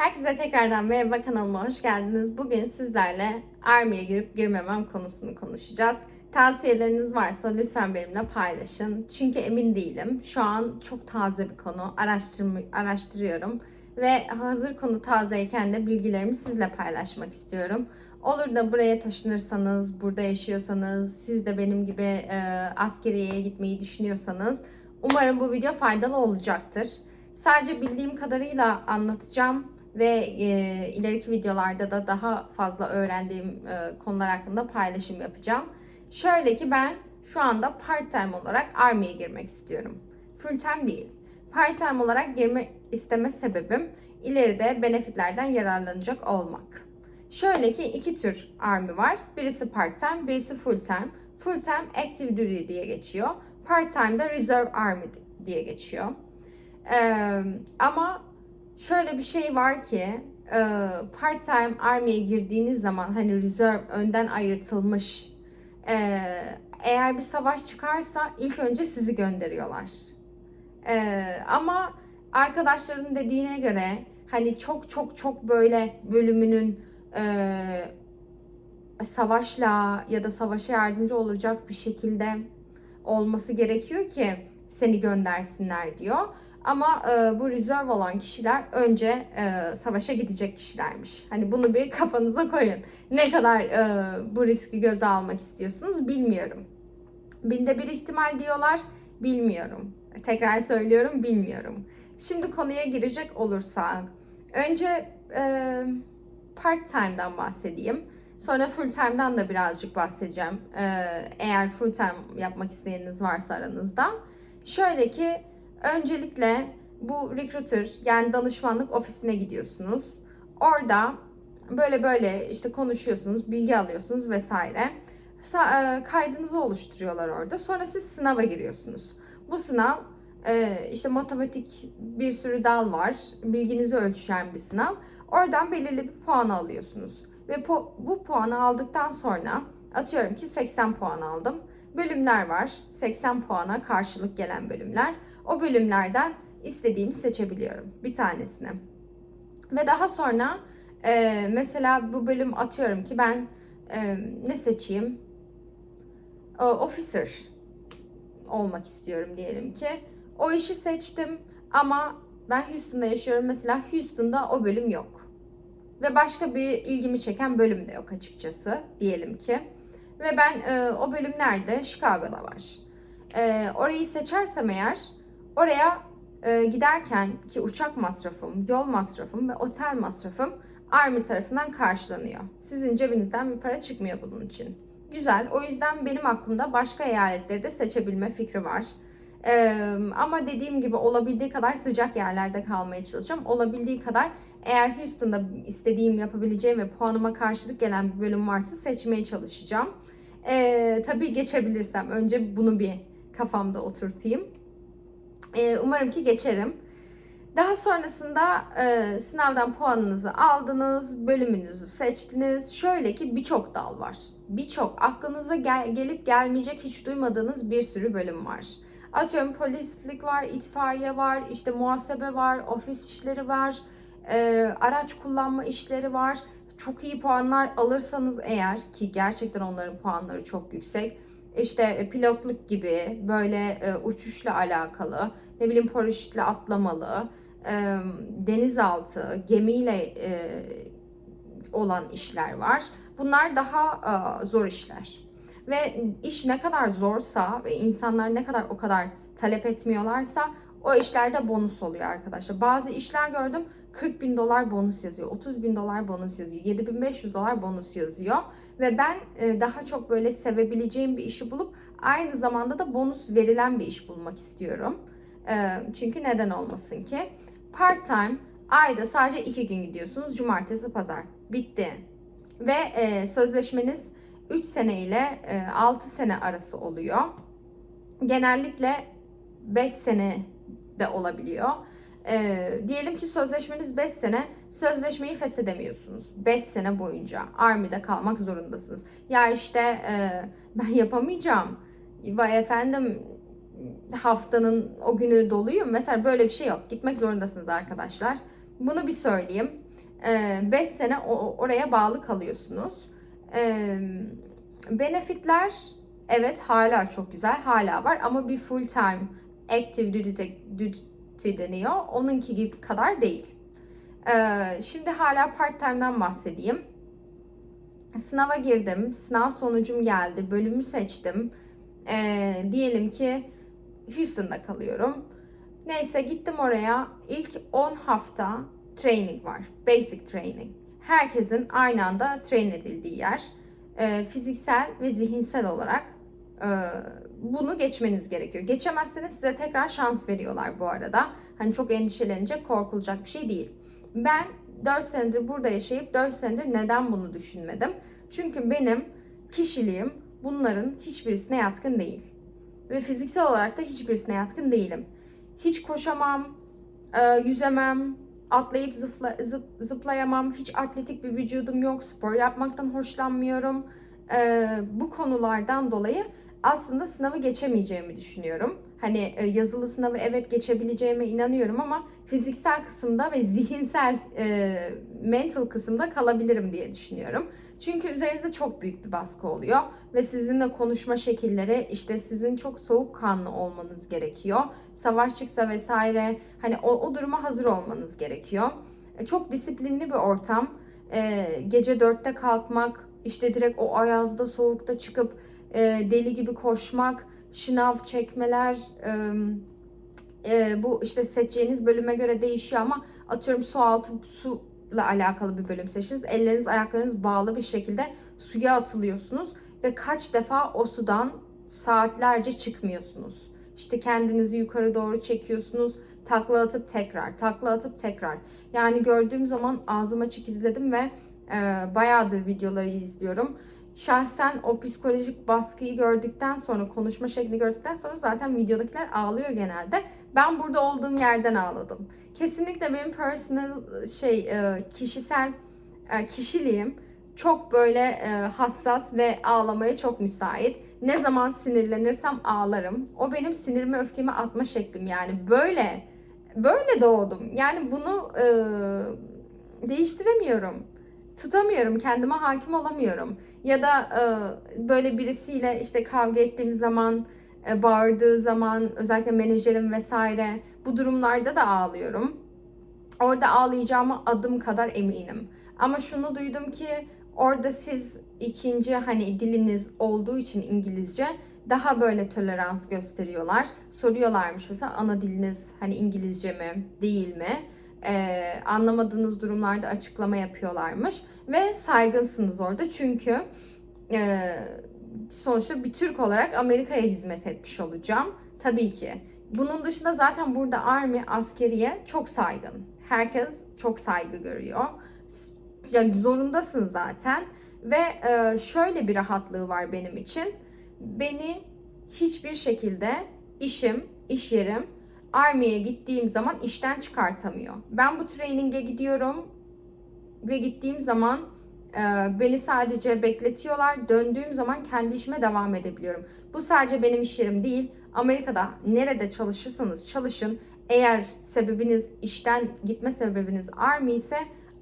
Herkese tekrardan merhaba kanalıma hoş geldiniz. Bugün sizlerle Army'ye girip girmemem konusunu konuşacağız. Tavsiyeleriniz varsa lütfen benimle paylaşın. Çünkü emin değilim. Şu an çok taze bir konu. Araştırma, araştırıyorum. Ve hazır konu tazeyken de bilgilerimi sizle paylaşmak istiyorum. Olur da buraya taşınırsanız, burada yaşıyorsanız, siz de benim gibi e, askeriyeye gitmeyi düşünüyorsanız umarım bu video faydalı olacaktır. Sadece bildiğim kadarıyla anlatacağım ve e, ileriki videolarda da daha fazla öğrendiğim e, konular hakkında paylaşım yapacağım. Şöyle ki ben şu anda part time olarak Army'ye girmek istiyorum. Full time değil. Part time olarak girme isteme sebebim ileride benefitlerden yararlanacak olmak. Şöyle ki iki tür Army var. Birisi part time, birisi full time. Full time active duty diye geçiyor. Part time de reserve army diye geçiyor. Ee, ama şöyle bir şey var ki e, part time army'ye girdiğiniz zaman hani reserve önden ayırtılmış e, eğer bir savaş çıkarsa ilk önce sizi gönderiyorlar. E, ama arkadaşların dediğine göre hani çok çok çok böyle bölümünün savaşla ya da savaşa yardımcı olacak bir şekilde olması gerekiyor ki seni göndersinler diyor. Ama e, bu reserve olan kişiler önce e, savaşa gidecek kişilermiş. Hani bunu bir kafanıza koyun. Ne kadar e, bu riski göze almak istiyorsunuz bilmiyorum. Binde bir ihtimal diyorlar, bilmiyorum. Tekrar söylüyorum, bilmiyorum. Şimdi konuya girecek olursak, önce e, part time'dan bahsedeyim. Sonra full time'dan da birazcık bahsedeceğim. E, eğer full time yapmak isteyeniniz varsa aranızda. Şöyle ki Öncelikle bu recruiter yani danışmanlık ofisine gidiyorsunuz. Orada böyle böyle işte konuşuyorsunuz, bilgi alıyorsunuz vesaire. Sa- e, kaydınızı oluşturuyorlar orada. Sonra siz sınava giriyorsunuz. Bu sınav e, işte matematik bir sürü dal var. Bilginizi ölçen bir sınav. Oradan belirli bir puan alıyorsunuz. Ve bu puanı aldıktan sonra atıyorum ki 80 puan aldım. Bölümler var. 80 puana karşılık gelen bölümler. O bölümlerden istediğimi seçebiliyorum. Bir tanesini. Ve daha sonra e, mesela bu bölüm atıyorum ki ben e, ne seçeyim? O, officer olmak istiyorum diyelim ki. O işi seçtim ama ben Houston'da yaşıyorum. Mesela Houston'da o bölüm yok. Ve başka bir ilgimi çeken bölüm de yok açıkçası diyelim ki. Ve ben e, o bölüm nerede? Chicago'da var. E, orayı seçersem eğer oraya e, giderken ki uçak masrafım, yol masrafım ve otel masrafım Army tarafından karşılanıyor. Sizin cebinizden bir para çıkmıyor bunun için. Güzel. O yüzden benim aklımda başka eyaletleri de seçebilme fikri var. Ee, ama dediğim gibi olabildiği kadar sıcak yerlerde kalmaya çalışacağım. Olabildiği kadar eğer Houston'da istediğim yapabileceğim ve puanıma karşılık gelen bir bölüm varsa seçmeye çalışacağım. Ee, tabii geçebilirsem önce bunu bir kafamda oturtayım. Ee, umarım ki geçerim. Daha sonrasında e, sınavdan puanınızı aldınız, bölümünüzü seçtiniz. Şöyle ki birçok dal var. Birçok aklınıza gel- gelip gelmeyecek hiç duymadığınız bir sürü bölüm var. Atıyorum polislik var, itfaiye var, işte muhasebe var, ofis işleri var, e, araç kullanma işleri var. Çok iyi puanlar alırsanız eğer ki gerçekten onların puanları çok yüksek. İşte e, pilotluk gibi böyle e, uçuşla alakalı, ne bileyim paraşütle atlamalı, e, denizaltı, gemiyle e, olan işler var. Bunlar daha e, zor işler. Ve iş ne kadar zorsa ve insanlar ne kadar o kadar talep etmiyorlarsa o işlerde bonus oluyor arkadaşlar. Bazı işler gördüm 40 bin dolar bonus yazıyor, 30 bin dolar bonus yazıyor, 7500 dolar bonus yazıyor. Ve ben e, daha çok böyle sevebileceğim bir işi bulup aynı zamanda da bonus verilen bir iş bulmak istiyorum. E, çünkü neden olmasın ki? Part time ayda sadece iki gün gidiyorsunuz. Cumartesi, pazar. Bitti. Ve e, sözleşmeniz 3 sene ile 6 sene arası oluyor. Genellikle 5 sene de olabiliyor. E, diyelim ki sözleşmeniz 5 sene, sözleşmeyi feshedemiyorsunuz. 5 sene boyunca Army'de kalmak zorundasınız. Ya işte e, ben yapamayacağım. Vay efendim haftanın o günü doluyum. Mesela böyle bir şey yok. Gitmek zorundasınız arkadaşlar. Bunu bir söyleyeyim. 5 sene o- oraya bağlı kalıyorsunuz. E, benefitler evet hala çok güzel, hala var ama bir full time active duty, duty deniyor. Onunki gibi kadar değil. E, şimdi hala part time'dan bahsedeyim. Sınava girdim, sınav sonucum geldi, bölümü seçtim. E, diyelim ki Houston'da kalıyorum. Neyse gittim oraya. İlk 10 hafta training var. Basic training. Herkesin aynı anda train edildiği yer. Ee, fiziksel ve zihinsel olarak e, bunu geçmeniz gerekiyor. Geçemezseniz size tekrar şans veriyorlar bu arada. Hani çok endişelenecek, korkulacak bir şey değil. Ben 4 senedir burada yaşayıp 4 senedir neden bunu düşünmedim? Çünkü benim kişiliğim bunların hiçbirisine yatkın değil. Ve fiziksel olarak da hiçbirisine yatkın değilim. Hiç koşamam, e, yüzemem, atlayıp zıpla, zıp- zıplayamam. Hiç atletik bir vücudum yok. Spor yapmaktan hoşlanmıyorum. E, bu konulardan dolayı aslında sınavı geçemeyeceğimi düşünüyorum. Hani e, yazılı sınavı evet geçebileceğime inanıyorum ama fiziksel kısımda ve zihinsel e, mental kısımda kalabilirim diye düşünüyorum. Çünkü üzerinizde çok büyük bir baskı oluyor ve sizinle konuşma şekilleri işte sizin çok soğukkanlı olmanız gerekiyor. Savaş çıksa vesaire hani o, o duruma hazır olmanız gerekiyor. E, Çok disiplinli bir ortam. E, gece dörtte kalkmak, işte direkt o ayazda soğukta çıkıp e, deli gibi koşmak, şınav çekmeler, e, e, bu işte seçeceğiniz bölüme göre değişiyor ama atıyorum su altı suyla alakalı bir bölüm seçtiniz. Elleriniz ayaklarınız bağlı bir şekilde suya atılıyorsunuz ve kaç defa o sudan saatlerce çıkmıyorsunuz. İşte kendinizi yukarı doğru çekiyorsunuz. Takla atıp tekrar, takla atıp tekrar. Yani gördüğüm zaman ağzım açık izledim ve e, bayağıdır videoları izliyorum. Şahsen o psikolojik baskıyı gördükten sonra, konuşma şeklini gördükten sonra zaten videodakiler ağlıyor genelde. Ben burada olduğum yerden ağladım. Kesinlikle benim personal şey e, kişisel e, kişiliğim çok böyle e, hassas ve ağlamaya çok müsait. Ne zaman sinirlenirsem ağlarım. O benim sinirimi öfkemi atma şeklim yani böyle böyle doğdum. Yani bunu değiştiremiyorum. Tutamıyorum, kendime hakim olamıyorum. Ya da e, böyle birisiyle işte kavga ettiğim zaman, e, bağırdığı zaman, özellikle menajerim vesaire bu durumlarda da ağlıyorum. Orada ağlayacağıma adım kadar eminim. Ama şunu duydum ki orada siz ikinci hani diliniz olduğu için İngilizce daha böyle tolerans gösteriyorlar. Soruyorlarmış mesela ana diliniz hani İngilizce mi değil mi? Ee, anlamadığınız durumlarda açıklama yapıyorlarmış ve saygınsınız orada çünkü e, sonuçta bir Türk olarak Amerika'ya hizmet etmiş olacağım. Tabii ki. Bunun dışında zaten burada Army, askeriye çok saygın. Herkes çok saygı görüyor. Yani zorundasın zaten. Ve e, şöyle bir rahatlığı var benim için. Beni hiçbir şekilde işim, iş yerim Army'ye gittiğim zaman işten çıkartamıyor. Ben bu training'e gidiyorum ve gittiğim zaman e, beni sadece bekletiyorlar. Döndüğüm zaman kendi işime devam edebiliyorum. Bu sadece benim iş yerim değil. Amerika'da nerede çalışırsanız çalışın. Eğer sebebiniz işten gitme sebebiniz Army ise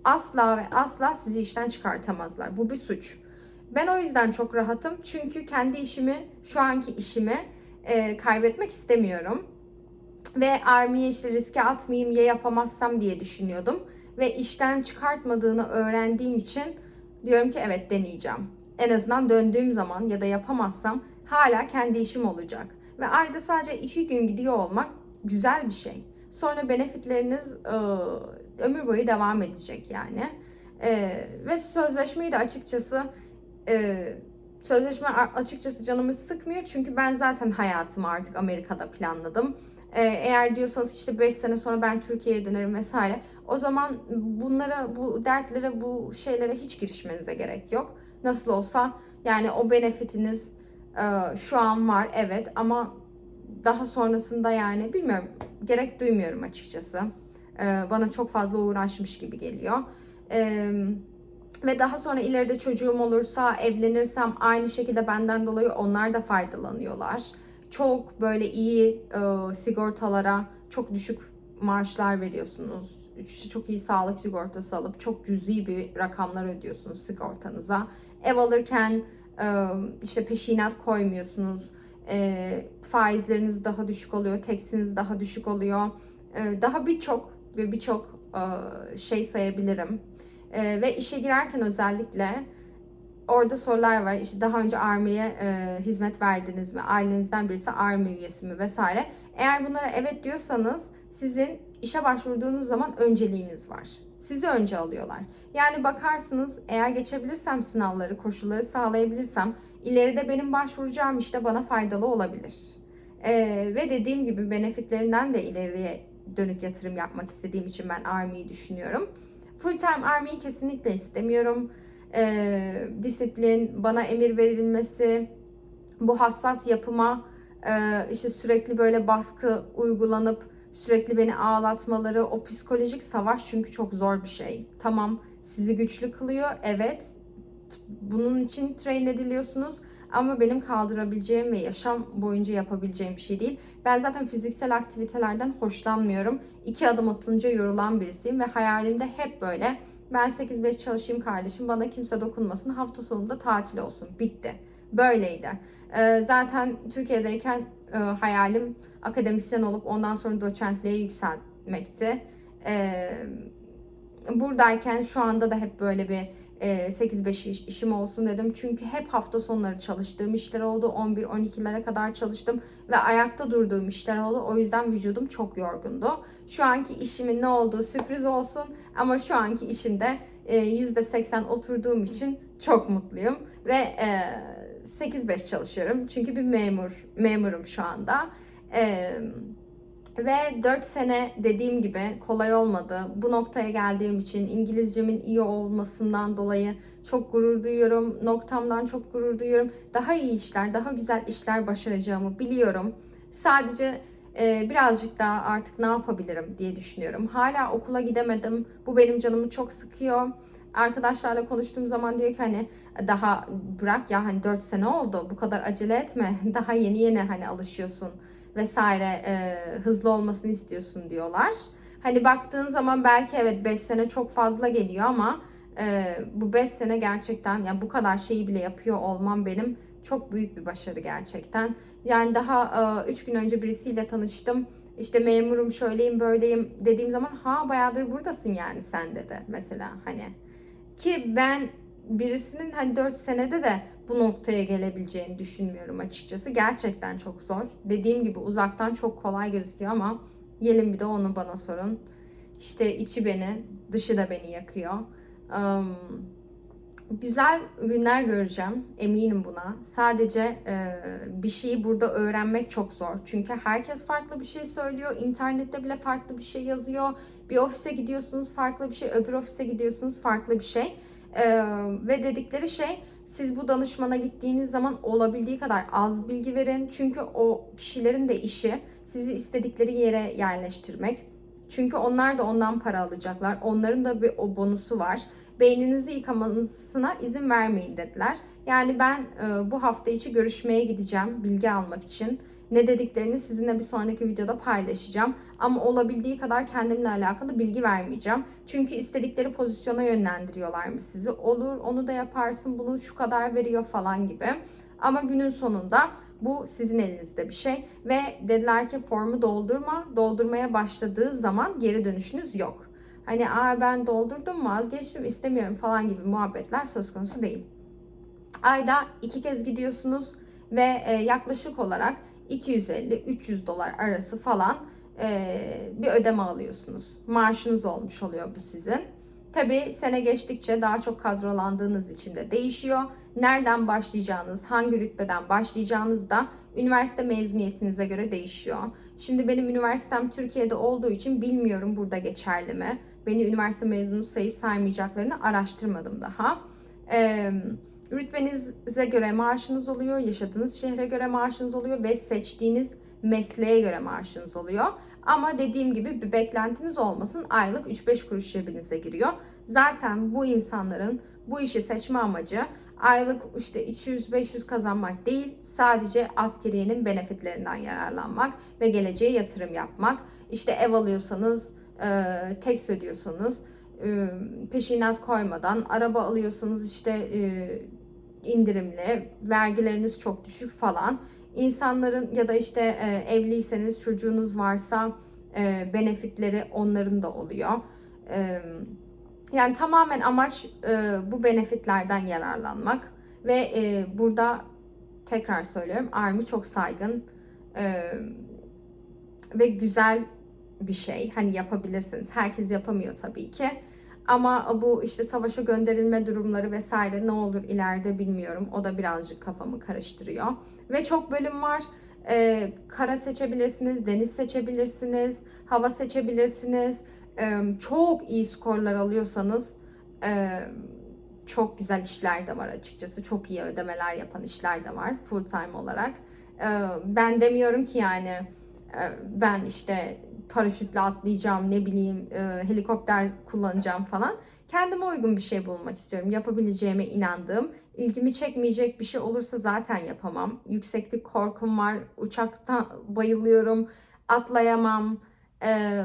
asla ve asla sizi işten çıkartamazlar. Bu bir suç. Ben o yüzden çok rahatım. Çünkü kendi işimi, şu anki işimi e, kaybetmek istemiyorum. Ve Army'ye işte riske atmayayım ya yapamazsam diye düşünüyordum. Ve işten çıkartmadığını öğrendiğim için diyorum ki evet deneyeceğim. En azından döndüğüm zaman ya da yapamazsam hala kendi işim olacak. Ve ayda sadece iki gün gidiyor olmak güzel bir şey. Sonra benefitleriniz e, ömür boyu devam edecek yani. E, ve sözleşmeyi de açıkçası e, sözleşme açıkçası canımı sıkmıyor. Çünkü ben zaten hayatımı artık Amerika'da planladım. E, eğer diyorsanız işte 5 sene sonra ben Türkiye'ye dönerim vesaire. O zaman bunlara, bu dertlere, bu şeylere hiç girişmenize gerek yok. Nasıl olsa yani o benefitiniz e, şu an var evet ama daha sonrasında yani bilmiyorum gerek duymuyorum açıkçası. E, bana çok fazla uğraşmış gibi geliyor. E, ve daha sonra ileride çocuğum olursa, evlenirsem aynı şekilde benden dolayı onlar da faydalanıyorlar. Çok böyle iyi e, sigortalara çok düşük maaşlar veriyorsunuz. işte çok iyi sağlık sigortası alıp çok cüzi bir rakamlar ödüyorsunuz sigortanıza. Ev alırken e, işte peşinat koymuyorsunuz. E, faizleriniz daha düşük oluyor, teksiniz daha düşük oluyor. E, daha birçok ve birçok e, şey sayabilirim. E, ve işe girerken özellikle orada sorular var. İşte daha önce Army'ye e, hizmet verdiniz mi? Ailenizden birisi Army üyesi mi vesaire. Eğer bunlara evet diyorsanız sizin işe başvurduğunuz zaman önceliğiniz var. Sizi önce alıyorlar. Yani bakarsınız eğer geçebilirsem sınavları, koşulları sağlayabilirsem ileride benim başvuracağım işte bana faydalı olabilir. E, ve dediğim gibi benefitlerinden de ileriye dönük yatırım yapmak istediğim için ben Army'yi düşünüyorum. Full time Army'yi kesinlikle istemiyorum e, disiplin, bana emir verilmesi, bu hassas yapıma e, işte sürekli böyle baskı uygulanıp sürekli beni ağlatmaları, o psikolojik savaş çünkü çok zor bir şey. Tamam sizi güçlü kılıyor, evet bunun için train ediliyorsunuz ama benim kaldırabileceğim ve yaşam boyunca yapabileceğim bir şey değil. Ben zaten fiziksel aktivitelerden hoşlanmıyorum. İki adım atınca yorulan birisiyim ve hayalimde hep böyle ben 8-5 çalışayım kardeşim bana kimse dokunmasın hafta sonunda tatil olsun bitti. Böyleydi. Ee, zaten Türkiye'deyken e, hayalim akademisyen olup ondan sonra doçentliğe yükselmekti. Ee, buradayken şu anda da hep böyle bir e, 8-5 iş, işim olsun dedim. Çünkü hep hafta sonları çalıştığım işler oldu. 11-12'lere kadar çalıştım ve ayakta durduğum işler oldu. O yüzden vücudum çok yorgundu. Şu anki işimin ne olduğu sürpriz olsun ama şu anki işimde e, %80 oturduğum için çok mutluyum ve e, 8-5 çalışıyorum. Çünkü bir memur memurum şu anda. Eee ve 4 sene dediğim gibi kolay olmadı. Bu noktaya geldiğim için İngilizcemin iyi olmasından dolayı çok gurur duyuyorum. Noktamdan çok gurur duyuyorum. Daha iyi işler, daha güzel işler başaracağımı biliyorum. Sadece e, birazcık daha artık ne yapabilirim diye düşünüyorum. Hala okula gidemedim. Bu benim canımı çok sıkıyor. Arkadaşlarla konuştuğum zaman diyor ki hani daha bırak ya hani 4 sene oldu. Bu kadar acele etme. Daha yeni yeni hani alışıyorsun vesaire e, hızlı olmasını istiyorsun diyorlar. Hani baktığın zaman belki evet 5 sene çok fazla geliyor ama e, bu 5 sene gerçekten yani bu kadar şeyi bile yapıyor olmam benim çok büyük bir başarı gerçekten. Yani daha 3 e, gün önce birisiyle tanıştım. İşte memurum şöyleyim böyleyim dediğim zaman ha bayağıdır buradasın yani sen dedi mesela hani. Ki ben birisinin hani 4 senede de bu noktaya gelebileceğini düşünmüyorum açıkçası. Gerçekten çok zor. Dediğim gibi uzaktan çok kolay gözüküyor ama gelin bir de onu bana sorun. İşte içi beni, dışı da beni yakıyor. Um, güzel günler göreceğim. Eminim buna. Sadece e, bir şeyi burada öğrenmek çok zor. Çünkü herkes farklı bir şey söylüyor. İnternette bile farklı bir şey yazıyor. Bir ofise gidiyorsunuz farklı bir şey, öbür ofise gidiyorsunuz farklı bir şey. E, ve dedikleri şey siz bu danışmana gittiğiniz zaman olabildiği kadar az bilgi verin. Çünkü o kişilerin de işi sizi istedikleri yere yerleştirmek. Çünkü onlar da ondan para alacaklar. Onların da bir o bonusu var. Beyninizi yıkamanızına izin vermeyin dediler. Yani ben e, bu hafta içi görüşmeye gideceğim bilgi almak için. Ne dediklerini sizinle bir sonraki videoda paylaşacağım. Ama olabildiği kadar kendimle alakalı bilgi vermeyeceğim. Çünkü istedikleri pozisyona yönlendiriyorlarmış sizi. Olur onu da yaparsın bunu şu kadar veriyor falan gibi. Ama günün sonunda bu sizin elinizde bir şey ve dediler ki formu doldurma. Doldurmaya başladığı zaman geri dönüşünüz yok. Hani Aa, ben doldurdum vazgeçtim istemiyorum falan gibi muhabbetler söz konusu değil. Ayda iki kez gidiyorsunuz ve e, yaklaşık olarak 250-300 dolar arası falan e, bir ödeme alıyorsunuz. Maaşınız olmuş oluyor bu sizin. Tabi sene geçtikçe daha çok kadrolandığınız için de değişiyor. Nereden başlayacağınız, hangi rütbeden başlayacağınız da üniversite mezuniyetinize göre değişiyor. Şimdi benim üniversitem Türkiye'de olduğu için bilmiyorum burada geçerli mi. Beni üniversite mezunu sayıp saymayacaklarını araştırmadım daha. Eee Rütbenize göre maaşınız oluyor, yaşadığınız şehre göre maaşınız oluyor ve seçtiğiniz mesleğe göre maaşınız oluyor. Ama dediğim gibi bir beklentiniz olmasın aylık 3-5 kuruş cebinize giriyor. Zaten bu insanların bu işi seçme amacı aylık işte 200-500 kazanmak değil sadece askeriyenin benefitlerinden yararlanmak ve geleceğe yatırım yapmak. İşte ev alıyorsanız e, tek ödüyorsanız e, peşinat koymadan araba alıyorsanız işte e, indirimli, vergileriniz çok düşük falan. İnsanların ya da işte e, evliyseniz çocuğunuz varsa e, benefitleri onların da oluyor. E, yani tamamen amaç e, bu benefitlerden yararlanmak ve e, burada tekrar söylüyorum Army çok saygın e, ve güzel bir şey. Hani yapabilirsiniz. Herkes yapamıyor tabii ki. Ama bu işte savaşa gönderilme durumları vesaire ne olur ileride bilmiyorum. O da birazcık kafamı karıştırıyor. Ve çok bölüm var. Ee, kara seçebilirsiniz, deniz seçebilirsiniz, hava seçebilirsiniz. Ee, çok iyi skorlar alıyorsanız e, çok güzel işler de var açıkçası. Çok iyi ödemeler yapan işler de var full time olarak. Ee, ben demiyorum ki yani e, ben işte paraşütle atlayacağım, ne bileyim e, helikopter kullanacağım falan. Kendime uygun bir şey bulmak istiyorum. Yapabileceğime inandığım, ilgimi çekmeyecek bir şey olursa zaten yapamam. Yükseklik korkum var, uçakta bayılıyorum, atlayamam. E,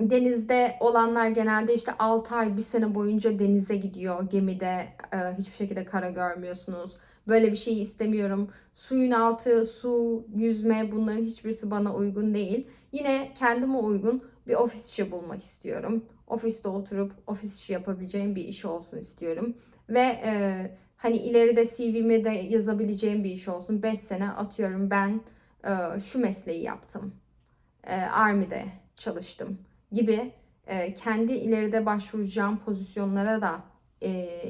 denizde olanlar genelde işte 6 ay, 1 sene boyunca denize gidiyor gemide. E, hiçbir şekilde kara görmüyorsunuz. Böyle bir şeyi istemiyorum. Suyun altı, su, yüzme bunların hiçbirisi bana uygun değil. Yine kendime uygun bir ofis işi bulmak istiyorum. Ofiste oturup ofis işi yapabileceğim bir iş olsun istiyorum. Ve e, hani ileride CV'me de yazabileceğim bir iş olsun. 5 sene atıyorum ben e, şu mesleği yaptım. E, Army'de çalıştım gibi e, kendi ileride başvuracağım pozisyonlara da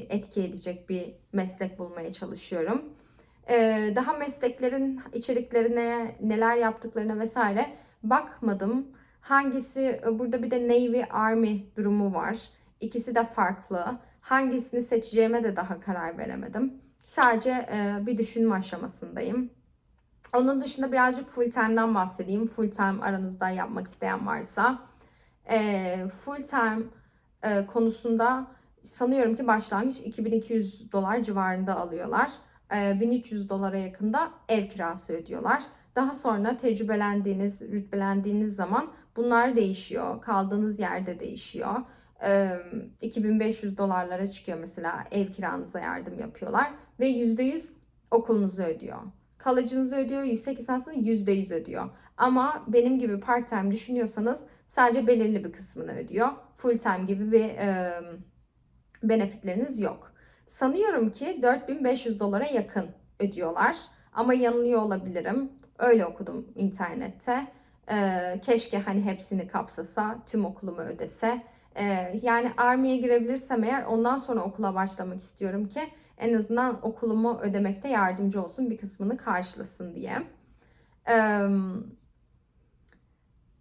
etki edecek bir meslek bulmaya çalışıyorum. E, daha mesleklerin içeriklerine, neler yaptıklarına vesaire bakmadım. Hangisi, burada bir de Navy Army durumu var. İkisi de farklı. Hangisini seçeceğime de daha karar veremedim. Sadece e, bir düşünme aşamasındayım. Onun dışında birazcık full time'dan bahsedeyim. Full time aranızda yapmak isteyen varsa. E, full time e, konusunda sanıyorum ki başlangıç 2200 dolar civarında alıyorlar. 1300 dolara yakında ev kirası ödüyorlar. Daha sonra tecrübelendiğiniz, rütbelendiğiniz zaman bunlar değişiyor. Kaldığınız yerde değişiyor. 2500 dolarlara çıkıyor mesela ev kiranıza yardım yapıyorlar ve %100 okulunuzu ödüyor. Kalıcınızı ödüyor, yüksek lisansını %100 ödüyor. Ama benim gibi part time düşünüyorsanız sadece belirli bir kısmını ödüyor. Full time gibi bir benefitleriniz yok. Sanıyorum ki 4500 dolara yakın ödüyorlar. Ama yanılıyor olabilirim. Öyle okudum internette. Ee, keşke hani hepsini kapsasa, tüm okulumu ödese. Ee, yani Army'ye girebilirsem eğer ondan sonra okula başlamak istiyorum ki en azından okulumu ödemekte yardımcı olsun, bir kısmını karşılasın diye. Ee,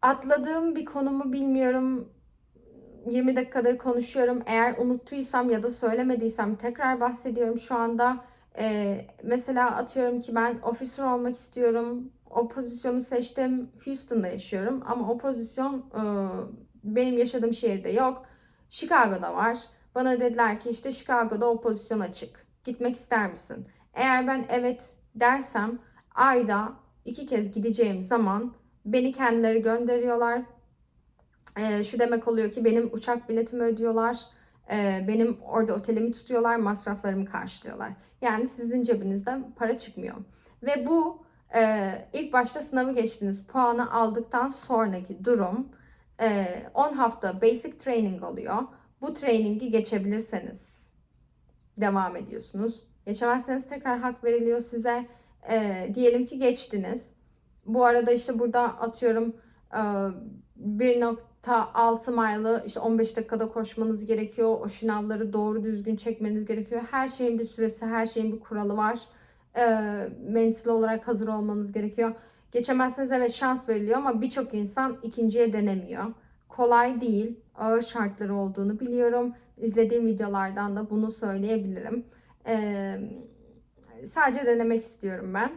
atladığım bir konumu bilmiyorum. 20 dakikadır konuşuyorum. Eğer unuttuysam ya da söylemediysem tekrar bahsediyorum şu anda. Ee, mesela atıyorum ki ben officer olmak istiyorum. O pozisyonu seçtim. Houston'da yaşıyorum ama o pozisyon e, benim yaşadığım şehirde yok. Chicago'da var. Bana dediler ki işte Chicago'da o pozisyon açık. Gitmek ister misin? Eğer ben evet dersem ayda iki kez gideceğim zaman beni kendileri gönderiyorlar. E, şu demek oluyor ki benim uçak biletimi ödüyorlar. E, benim orada otelimi tutuyorlar, masraflarımı karşılıyorlar. Yani sizin cebinizden para çıkmıyor. Ve bu e, ilk başta sınavı geçtiniz, puanı aldıktan sonraki durum e, 10 hafta basic training oluyor. Bu trainingi geçebilirseniz devam ediyorsunuz. Geçemezseniz tekrar hak veriliyor size. E, diyelim ki geçtiniz. Bu arada işte burada atıyorum e, 1.6 mile'ı işte 15 dakikada koşmanız gerekiyor. O şınavları doğru düzgün çekmeniz gerekiyor. Her şeyin bir süresi, her şeyin bir kuralı var. E, mental olarak hazır olmanız gerekiyor. Geçemezseniz evet şans veriliyor ama birçok insan ikinciye denemiyor. Kolay değil. Ağır şartları olduğunu biliyorum. İzlediğim videolardan da bunu söyleyebilirim. E, sadece denemek istiyorum ben.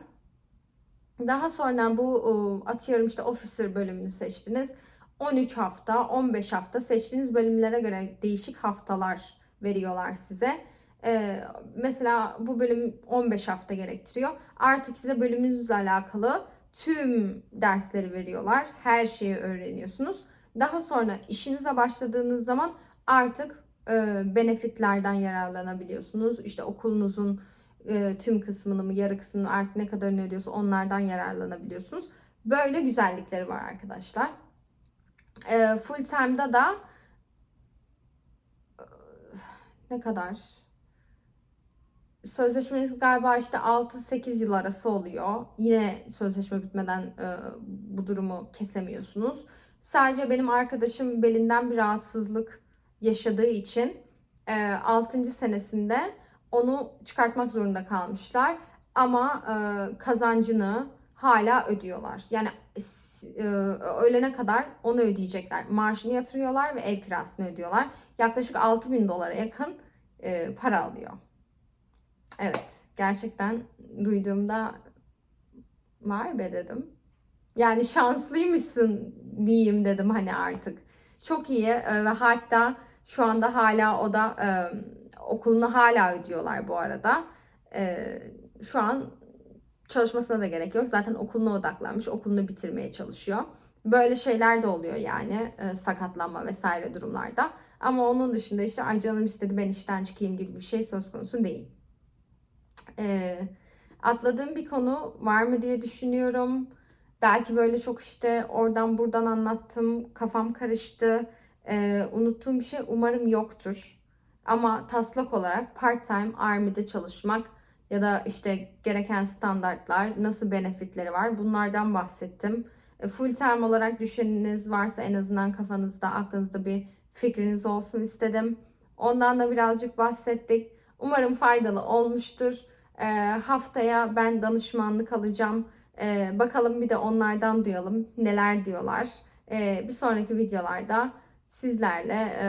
Daha sonra bu atıyorum işte officer bölümünü seçtiniz. 13 hafta, 15 hafta seçtiğiniz bölümlere göre değişik haftalar veriyorlar size. Ee, mesela bu bölüm 15 hafta gerektiriyor. Artık size bölümünüzle alakalı tüm dersleri veriyorlar. Her şeyi öğreniyorsunuz. Daha sonra işinize başladığınız zaman artık e, benefitlerden yararlanabiliyorsunuz. İşte okulunuzun e, tüm kısmını mı yarı kısmını artık ne kadarını ödüyorsa onlardan yararlanabiliyorsunuz. Böyle güzellikleri var arkadaşlar. E, full time'da da e, ne kadar? Sözleşmeniz galiba işte 6-8 yıl arası oluyor. Yine sözleşme bitmeden e, bu durumu kesemiyorsunuz. Sadece benim arkadaşım belinden bir rahatsızlık yaşadığı için e, 6. senesinde onu çıkartmak zorunda kalmışlar. Ama e, kazancını hala ödüyorlar. Yani e, ölene kadar onu ödeyecekler. Maaşını yatırıyorlar ve ev kirasını ödüyorlar. Yaklaşık 6 bin dolara yakın e, para alıyor. Evet, gerçekten duyduğumda vay be dedim. Yani şanslıymışsın diyeyim dedim hani artık. Çok iyi e, ve hatta şu anda hala o da e, okulunu hala ödüyorlar bu arada. Şu an çalışmasına da gerek yok. Zaten okuluna odaklanmış, okulunu bitirmeye çalışıyor. Böyle şeyler de oluyor yani e, sakatlanma vesaire durumlarda. Ama onun dışında işte ay canım istedi ben işten çıkayım gibi bir şey söz konusu değil. E, atladığım bir konu var mı diye düşünüyorum. Belki böyle çok işte oradan buradan anlattım, kafam karıştı. E, unuttuğum bir şey umarım yoktur. Ama taslak olarak part-time Army'de çalışmak ya da işte gereken standartlar, nasıl benefitleri var bunlardan bahsettim. E, full time olarak düşüneniz varsa en azından kafanızda, aklınızda bir fikriniz olsun istedim. Ondan da birazcık bahsettik. Umarım faydalı olmuştur. E, haftaya ben danışmanlık alacağım. E, bakalım bir de onlardan duyalım neler diyorlar. E, bir sonraki videolarda sizlerle e,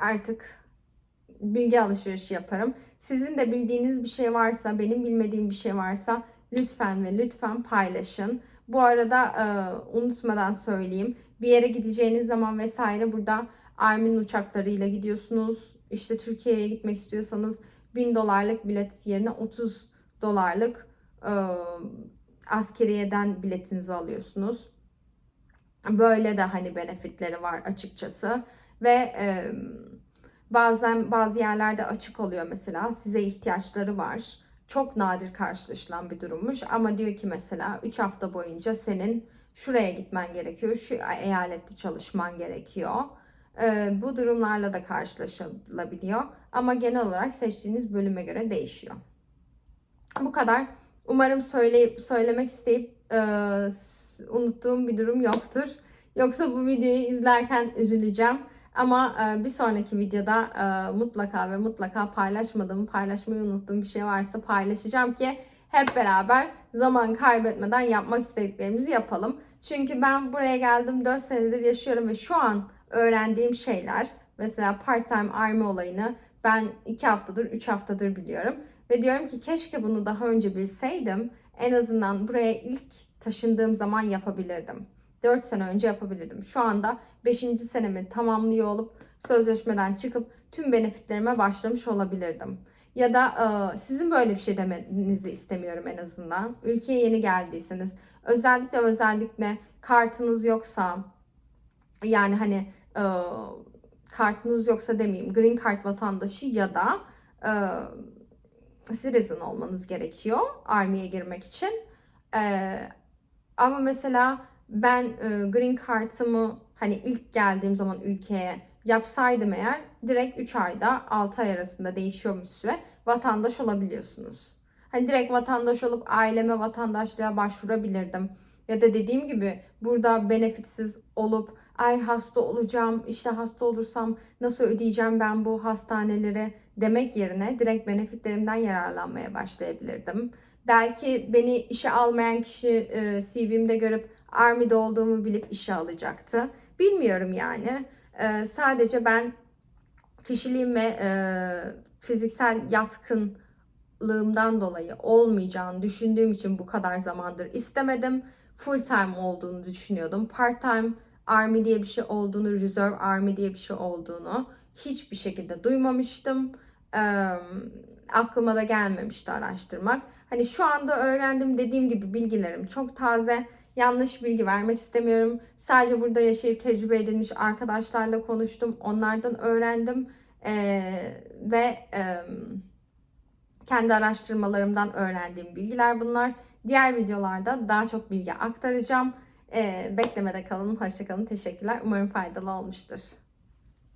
artık bilgi alışverişi yaparım. Sizin de bildiğiniz bir şey varsa, benim bilmediğim bir şey varsa lütfen ve lütfen paylaşın. Bu arada e, unutmadan söyleyeyim. Bir yere gideceğiniz zaman vesaire burada Armin uçaklarıyla gidiyorsunuz. İşte Türkiye'ye gitmek istiyorsanız 1000 dolarlık bilet yerine 30 dolarlık e, askeriyeden biletinizi alıyorsunuz. Böyle de hani benefitleri var açıkçası. Ve e, bazen bazı yerlerde açık oluyor mesela size ihtiyaçları var. Çok nadir karşılaşılan bir durummuş ama diyor ki mesela 3 hafta boyunca senin şuraya gitmen gerekiyor, şu eyalette çalışman gerekiyor. E, bu durumlarla da karşılaşılabiliyor ama genel olarak seçtiğiniz bölüme göre değişiyor. Bu kadar. Umarım söyleyip söylemek isteyip e, unuttuğum bir durum yoktur. Yoksa bu videoyu izlerken üzüleceğim. Ama e, bir sonraki videoda e, mutlaka ve mutlaka paylaşmadığım, paylaşmayı unuttuğum bir şey varsa paylaşacağım ki hep beraber zaman kaybetmeden yapmak istediklerimizi yapalım. Çünkü ben buraya geldim 4 senedir yaşıyorum ve şu an öğrendiğim şeyler mesela part-time army olayını ben 2 haftadır 3 haftadır biliyorum. Ve diyorum ki keşke bunu daha önce bilseydim en azından buraya ilk taşındığım zaman yapabilirdim. 4 sene önce yapabilirdim. Şu anda 5. senemi tamamlıyor olup sözleşmeden çıkıp tüm benefitlerime başlamış olabilirdim. Ya da e, sizin böyle bir şey demenizi istemiyorum en azından. Ülkeye yeni geldiyseniz özellikle özellikle kartınız yoksa yani hani e, kartınız yoksa demeyeyim green card vatandaşı ya da e, citizen olmanız gerekiyor army'ye girmek için. E, ama mesela ben e, green card'ımı hani ilk geldiğim zaman ülkeye yapsaydım eğer direkt 3 ayda 6 ay arasında değişiyormuş süre vatandaş olabiliyorsunuz. Hani direkt vatandaş olup aileme vatandaşlığa başvurabilirdim. Ya da dediğim gibi burada benefitsiz olup ay hasta olacağım işte hasta olursam nasıl ödeyeceğim ben bu hastaneleri demek yerine direkt benefitlerimden yararlanmaya başlayabilirdim. Belki beni işe almayan kişi e, CV'mde görüp Army'de olduğumu bilip işe alacaktı. Bilmiyorum yani. E, sadece ben kişiliğim ve e, fiziksel yatkınlığımdan dolayı olmayacağını düşündüğüm için bu kadar zamandır istemedim. Full time olduğunu düşünüyordum. Part time Army diye bir şey olduğunu, Reserve Army diye bir şey olduğunu hiçbir şekilde duymamıştım. E, aklıma da gelmemişti araştırmak. Hani şu anda öğrendim dediğim gibi bilgilerim çok taze. Yanlış bilgi vermek istemiyorum. Sadece burada yaşayıp tecrübe edilmiş arkadaşlarla konuştum. Onlardan öğrendim. Ee, ve e, kendi araştırmalarımdan öğrendiğim bilgiler bunlar. Diğer videolarda daha çok bilgi aktaracağım. Ee, beklemede kalın. Hoşçakalın. Teşekkürler. Umarım faydalı olmuştur.